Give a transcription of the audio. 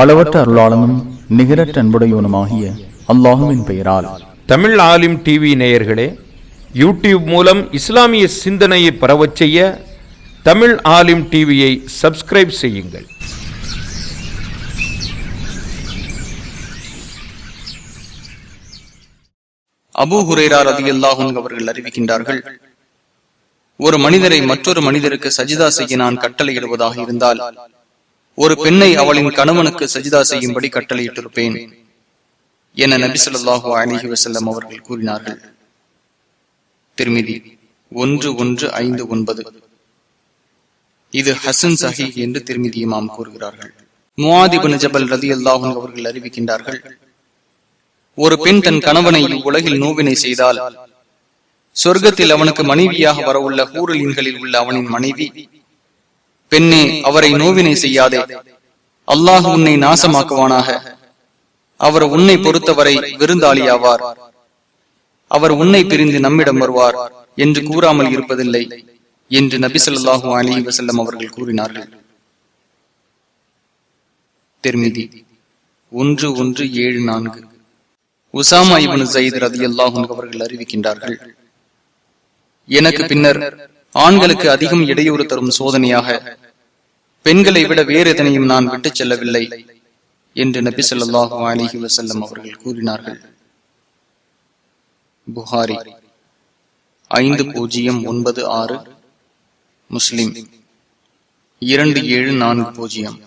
அளவற்ற அருளாளனும் நிகரற்ற அன்புடையவனுமாகிய அல்லாஹுவின் பெயரால். தமிழ் ஆலிம் டிவி நேயர்களே யூடியூப் மூலம் இஸ்லாமிய சிந்தனையை பரவச் செய்ய தமிழ் ஆலிம் டிவியை சப்ஸ்கிரைப் செய்யுங்கள். அபூ ஹுரேரா அன்ஹு அவர்கள் அறிவிக்கின்றார்கள் ஒரு மனிதரை மற்றொரு மனிதருக்கு சஜிதா செய்ய நான் கட்டளையிடுவதாக இருந்தால் ஒரு பெண்ணை அவளின் கணவனுக்கு சஜிதா செய்யும்படி கட்டளையிட்டிருப்பேன். என நபி ஸல்லல்லாஹு அலைஹி வஸல்லம் அவர்கள் கூறினார்கள். திருமிதி ஒன்று ஒன்று ஐந்து ஒன்பது. இது ஹசன் சஹி என்று திருமிதி இமாம் கூறுகிறார்கள். முவாதிபின் ஜபல் ரதி அவர்கள் அறிவிக்கின்றார்கள். ஒரு பெண் தன் கணவனை இவ்வுலகில் நோவினை செய்தால் சொர்க்கத்தில் அவனுக்கு மனைவியாக வரவுள்ள ஹூரலின்களில் உள்ள அவனின் மனைவி பெண்ணே அவரை நோவினை செய்யாதே. அல்லாஹ் உன்னை நாசமாக்குவானாக. அவர் உன்னை பொறுத்தவரை விருந்தாளியாவார். அவர் உன்னை பிரிந்து நம்மிடம் வருவார் என்று கூறாமல் இருப்பதில்லை என்று நபி சொல்லாஹு அலி வசல்லம் அவர்கள் கூறினார்கள். திருமிதி ஒன்று ஒன்று ஏழு நான்கு. உசாமா இவனு சயித் ரதி அன்ஹு அவர்கள் அறிவிக்கின்றார்கள். எனக்கு பின்னர் ஆண்களுக்கு அதிகம் இடையூறு தரும் சோதனையாக பெண்களை விட வேறு எதனையும் நான் விட்டுச் செல்லவில்லை என்று நபி ஸல்லல்லாஹு அலிஹி வசல்லம் அவர்கள் கூறினார்கள். புகாரி ஐந்து பூஜ்ஜியம் ஒன்பது ஆறு முஸ்லிம் இரண்டு ஏழு நான்கு பூஜ்ஜியம்.